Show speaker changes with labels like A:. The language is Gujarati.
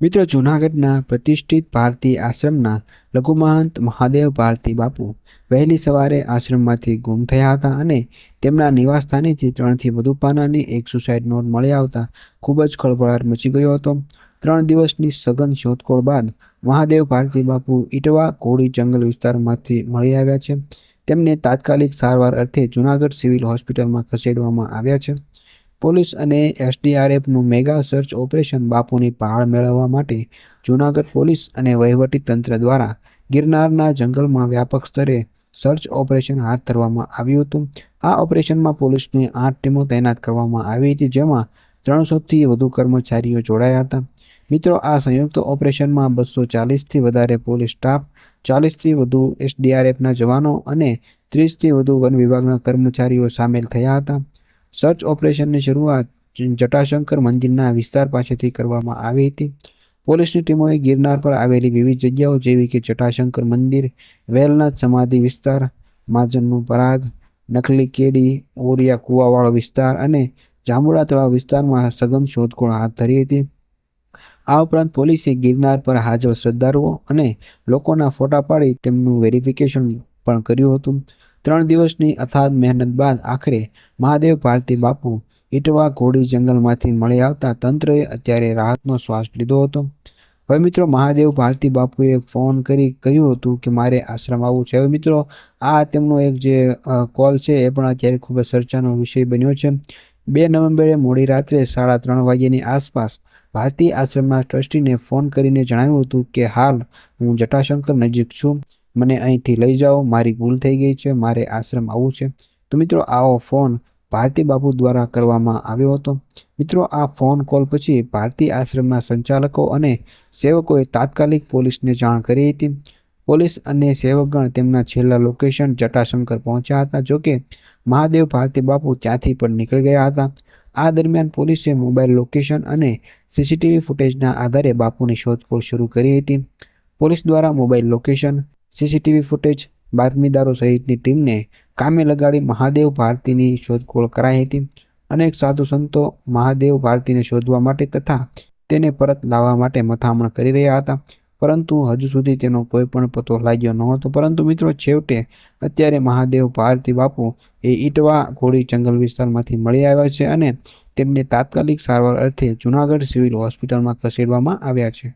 A: મિત્રો, જૂનાગઢના પ્રતિષ્ઠિત ભારતી આશ્રમના લઘુમહંત મહાદેવ ભારતી બાપુ વહેલી સવારે આશ્રમમાંથી ગુમ થયા હતા અને તેમના નિવાસસ્થાનેથી ત્રણથી વધુ પાનાની એક સુસાઇડ નોટ મળી આવતા ખૂબ જ ખળભળાટ મચી ગયો હતો. ત્રણ દિવસની સઘન શોધખોળ બાદ મહાદેવ ભારતી બાપુ ઇટવા કોળી જંગલ વિસ્તારમાંથી મળી આવ્યા છે. તેમને તાત્કાલિક સારવાર અર્થે જૂનાગઢ સિવિલ હોસ્પિટલમાં ખસેડવામાં આવ્યા છે. પોલીસ અને એસડીઆરએફનું મેગા સર્ચ ઓપરેશન બાપુની પહાડ મેળવવા માટે જૂનાગઢ પોલીસ અને વહીવટી તંત્ર દ્વારા ગિરનારના જંગલમાં વ્યાપક સ્તરે સર્ચ ઓપરેશન હાથ ધરવામાં આવ્યું હતું. આ ઓપરેશનમાં પોલીસની આઠ ટીમો તૈનાત કરવામાં આવી હતી, જેમાં ત્રણસોથી વધુ કર્મચારીઓ જોડાયા હતા. મિત્રો, આ સંયુક્ત ઓપરેશનમાં બસો ચાલીસથી વધારે પોલીસ સ્ટાફ ચાલીસથી વધુ એસડીઆરએફના જવાનો અને ત્રીસથી વધુ વન વિભાગના કર્મચારીઓ સામેલ થયા હતા. સર્ચ ઓપરેશનની શરૂઆત જટાશંકર મંદિરના વિસ્તાર પાસેથી કરવામાં આવી હતી. પોલીસની ટીમોએ ગિરનાર પર આવેલી વિવિધ જગ્યાઓ જેવી કે જટાશંકર મંદિર વેલનાથ સમાધિ વિસ્તાર, માજનનું પરાગ, નકલી કેડી, ઓરિયા કુવાવાળો વિસ્તાર અને જાંબુડા તળાવ વિસ્તારમાં સઘન શોધખોળ હાથ ધરી હતી. આ ઉપરાંત પોલીસે ગિરનાર પર હાજર શ્રદ્ધાળુઓ અને લોકોના ફોટા પાડી તેમનું વેરિફિકેશન પણ કર્યું હતું. ત્રણ દિવસની અથાગ મહેનત બાદ આખરે મહાદેવ ભારતી બાપુ ઇટવા ઘોડી જંગલમાંથી મળી આવતા તંત્રએ અત્યારે રાહતનો શ્વાસ લીધો હતો. હવે મિત્રો, મહાદેવ ભારતી બાપુએ ફોન કરી કહ્યું હતું કે મારે આશ્રમ આવવું છે. હવે મિત્રો, આ તેમનો એક જે કોલ છે એ પણ અત્યારે ખૂબ જ ચર્ચાનો વિષય બન્યો છે. બે નવેમ્બરે મોડી રાત્રે સાડા ત્રણ વાગ્યાની આસપાસ ભારતી આશ્રમના ટ્રસ્ટીને ફોન કરીને જણાવ્યું હતું કે, હાલ હું જટાશંકર નજીક છું. મને અહીંથી લઈ જાઓ, મારી ભૂલ થઈ ગઈ છે, મારે આશ્રમ આવવું છે. તો મિત્રો, આવો ફોન ભારતી બાપુ દ્વારા કરવામાં આવ્યો હતો. મિત્રો, આ ફોન કોલ પછી ભારતી આશ્રમના સંચાલકો અને સેવકોએ તાત્કાલિક પોલીસને જાણ કરી હતી. પોલીસ અને સેવકગણ તેમના છેલ્લા લોકેશન જટાશંકર પહોંચ્યા હતા જોકે મહાદેવ ભારતી બાપુ ત્યાંથી પણ નીકળી ગયા હતા. આ દરમિયાન પોલીસે મોબાઈલ લોકેશન અને સીસીટીવી ફૂટેજના આધારે બાપુની શોધખોળ શરૂ કરી હતી. પોલીસ દ્વારા મોબાઈલ લોકેશન સીસીટીવી ફૂટેજ બાતમીદારો સહિતની ટીમને કામે લગાડી મહાદેવ ભારતીની શોધખોળ કરાઈ હતી અનેક સાધુ સંતો મહાદેવ ભારતીને શોધવા માટે તથા તેને પરત લાવવા માટે મથામણ કરી રહ્યા હતા. પરંતુ હજુ સુધી તેનો કોઈ પણ પતો લાગ્યો નહોતો. પરંતુ મિત્રો, છેવટે અત્યારે મહાદેવ ભારતી બાપુ એ ઈટવા ઘોડી જંગલ વિસ્તારમાંથી મળી આવ્યા છે અને તેમને તાત્કાલિક સારવાર અર્થે જૂનાગઢ સિવિલ હોસ્પિટલમાં ખસેડવામાં આવ્યા છે.